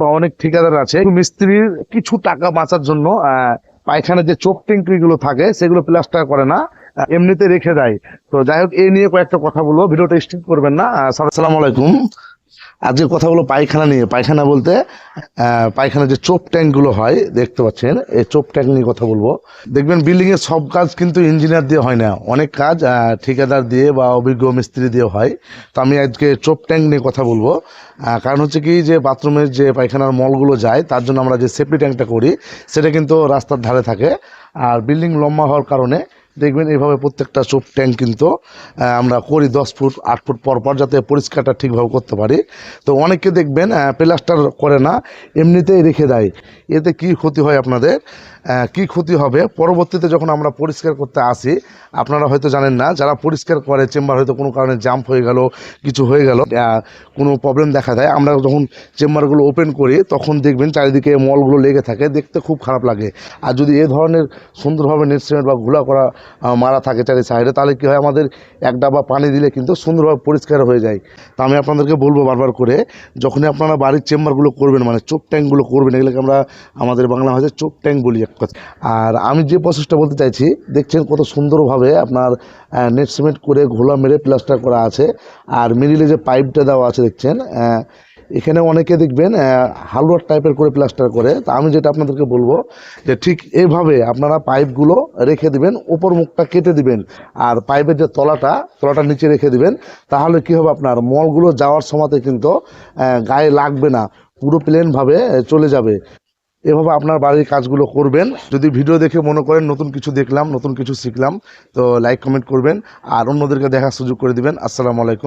বা অনেক ঠিকাদার আছে মিস্ত্রির কিছু টাকা বাঁচার জন্য পায়খানা যে চোখ টেঙ্কি গুলো থাকে, সেগুলো প্লাস্টার করে না এমনিতে রেখে দেয়। তো যাই হোক, এ নিয়ে কয়েকটা কথা বলব, ভিডিওটা স্টিক করবেন না। আসসালামু আলাইকুম। আজকে কথা হলো পায়খানা নিয়ে পায়খানা বলতে আহ, পায়খানার যে চোপ ট্যাঙ্কগুলো হয় দেখতে পাচ্ছেন এই চোপ ট্যাঙ্ক নিয়ে কথা বলব। দেখবেন বিল্ডিং এর সব কাজ কিন্তু ইঞ্জিনিয়ার দিয়ে হয় না। অনেক কাজ ঠিকাদার দিয়ে বা অভিজ্ঞ মিস্ত্রি দিয়ে হয়। তো আমি আজকে চোপ ট্যাঙ্ক নিয়ে কথা বলব। কারণ হচ্ছে কি যে বাথরুমের যে পায়খানার মলগুলো যায় তার জন্য আমরা যে সেফটি ট্যাঙ্কটা করি সেটা কিন্তু রাস্তার ধারে থাকে। আর বিল্ডিং লম্বা হওয়ার কারণে দেখবেন এইভাবে প্রত্যেকটা চোপ ট্যাঙ্ক কিন্তু আমরা করি দশ ফুট, আট ফুট পর পর যাতে পরিষ্কারটা ঠিকভাবে করতে পারি। তো অনেকে দেখবেন প্লাস্টার করে না, এমনিতেই রেখে দেয়। এতে কি ক্ষতি হয় আপনাদের? কি ক্ষতি হবে? পরবর্তীতে যখন আমরা পরিষ্কার করতে আসি, আপনারা হয়তো জানেন না, যারা পরিষ্কার করে, চেম্বার হয়তো কোনো কারণে জাম্প হয়ে গেল, কিছু হয়ে গেল কোনো প্রবলেম দেখা দেয়। আমরা যখন চেম্বারগুলো ওপেন করি, তখন দেখবেন চারিদিকে মলগুলো লেগে থাকে, দেখতে খুব খারাপ লাগে। আর যদি এ ধরনের সুন্দরভাবে নেট সিমেন্ট বা ঘোলা করা মারা থাকে চারি সাইডে, তাহলে কী হয় আমাদের এক ডাবা পানি দিলে কিন্তু সুন্দরভাবে পরিষ্কার হয়ে যায়। তা আমি আপনাদেরকে বলব বারবার করে, যখনই আপনারা বাড়ির চেম্বারগুলো করবেন মানে চোপ ট্যাঙ্কগুলো করবেন, এগুলোকে আমরা, আমাদের বাংলা ভাষায় চোপ ট্যাঙ্ক বলি এক কথা আর আমি যে প্রসেসটা বলতে চাইছি, দেখছেন কত সুন্দরভাবে আপনার নেট সিমেন্ট করে ঘোলা মেরে প্লাস্টার করা আছে, আর মিডিলে যে পাইপটা দেওয়া আছে, দেখছেন এখানে অনেকে দেখবেন হালুয়ার টাইপের করে প্লাস্টার করে। তা আমি যেটা আপনাদেরকে বলব, যে ঠিক এইভাবে আপনারা পাইপগুলো রেখে দিবেন, ওপর মুখটা কেটে দিবেন, আর পাইপের যে তলাটা তলাটা নিচে রেখে দিবেন, তাহলে কি হবে আপনার, মলগুলো যাওয়ার সময়তে কিন্তু গায়ে লাগবে না, পুরো প্লেনভাবে চলে যাবে। এভাবে আপনার বাড়ির কাজগুলো করবেন। যদি ভিডিও দেখে মনে করেন নতুন কিছু দেখলাম, নতুন কিছু শিখলাম, তো লাইক কমেন্ট করবেন, আর অন্যদেরকে দেখার সুযোগ করে দিবেন। আসসালামু আলাইকুম।